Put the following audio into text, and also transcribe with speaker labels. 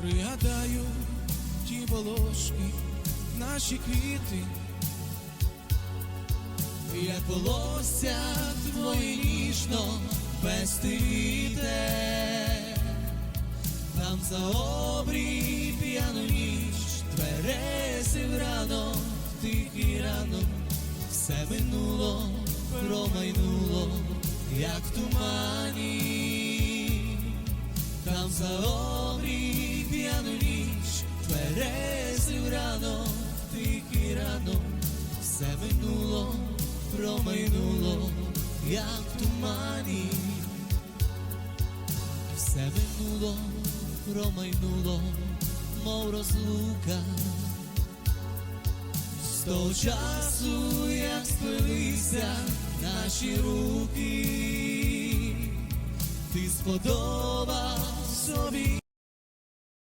Speaker 1: Пригадаю ті волошки, наші квіти, як волосся твоє ніжно пестите, там за обрій п'яну ніч, тверезив ранок, тихий ранок, все минуло, промайнуло, як в тумані, там за обрій все минуло, промайнуло, як в тумані, все минуло, промайнуло, мов розлука. З того часу, як сплелися наші руки, ти сподобав